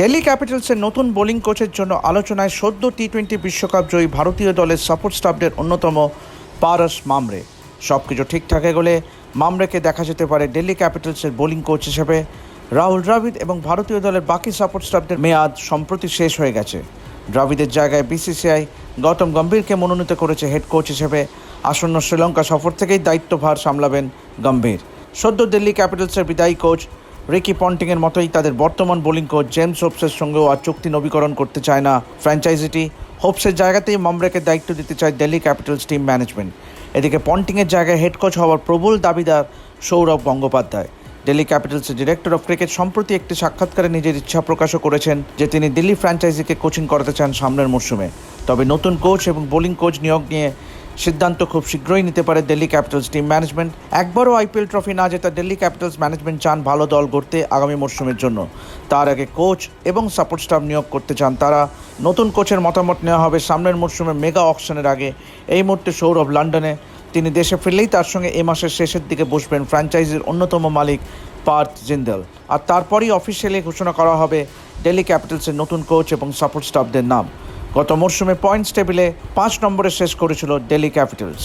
দিল্লি ক্যাপিটালসের নতুন বোলিং কোচের জন্য আলোচনায় সদ্য টি টোয়েন্টি বিশ্বকাপ জয়ী ভারতীয় দলের সাপোর্ট স্টাফদের অন্যতম পারস মামরে। সব কিছু ঠিকঠাক গেলে মামরেকে দেখা যেতে পারে দিল্লি ক্যাপিটালসের বোলিং কোচ হিসেবে। রাহুল দ্রাবিড় এবং ভারতীয় দলের বাকি সাপোর্ট স্টাফদের মেয়াদ সম্প্রতি শেষ হয়ে গেছে। দ্রাবিড়ের জায়গায় বিসিসিআই গৌতম গম্ভীরকে মনোনীত করেছে হেড কোচ হিসেবে। আসন্ন শ্রীলঙ্কা সফর থেকেই দায়িত্বভার সামলাবেন গম্ভীর। সদ্য দিল্লি ক্যাপিটালসের বিদায়ী কোচ রিকি পন্টিংয়ের মতোই তাদের বর্তমান বোলিং কোচ জেমস হোপসের সঙ্গেও আর চুক্তি নবীকরণ করতে চায় না ফ্র্যাঞ্চাইজিটি। হোপসের জায়গাতেই মামরেকে দায়িত্ব দিতে চায় দিল্লি ক্যাপিটালস টিম ম্যানেজমেন্ট। এদিকে পন্টিংয়ের জায়গায় হেড কোচ হওয়ার প্রবল দাবিদার সৌরভ গঙ্গোপাধ্যায়। দিল্লি ক্যাপিটালসের ডিরেক্টর অফ ক্রিকেট সম্প্রতি একটি সাক্ষাৎকারে নিজের ইচ্ছা প্রকাশও করেছেন যে তিনি দিল্লি ফ্র্যাঞ্চাইজিকে কোচিং করাতে চান সামনের মরশুমে। তবে নতুন কোচ এবং বোলিং কোচ নিয়োগ নিয়ে সিদ্ধান্ত খুব শীঘ্রই নিতে পারে দিল্লি ক্যাপিটালস টিম ম্যানেজমেন্ট। একবারও আইপিএল ট্রফি না জেতা দিল্লি ক্যাপিটালস ম্যানেজমেন্ট চান ভালো দল গড়তে আগামী মরশুমের জন্য। তার আগে কোচ এবং সাপোর্ট স্টাফ নিয়োগ করতে চান তারা। নতুন কোচের মতামত নেওয়া হবে সামনের মরশুমে মেগা অকশনের আগে। এই মুহূর্তে সৌরভ লন্ডনে। তিনি দেশে ফিরলেই তার সঙ্গে এ মাসের শেষের দিকে বসবেন ফ্র্যাঞ্চাইজির অন্যতম মালিক পার্থ জিন্দাল। আর তারপরই অফিসিয়ালি ঘোষণা করা হবে দিল্লি ক্যাপিটালসের নতুন কোচ এবং সাপোর্ট স্টাফদের নাম। গত মরশুমে পয়েন্টস টেবিলে পাঁচ নম্বরে শেষ করেছিল দিল্লি ক্যাপিটালস।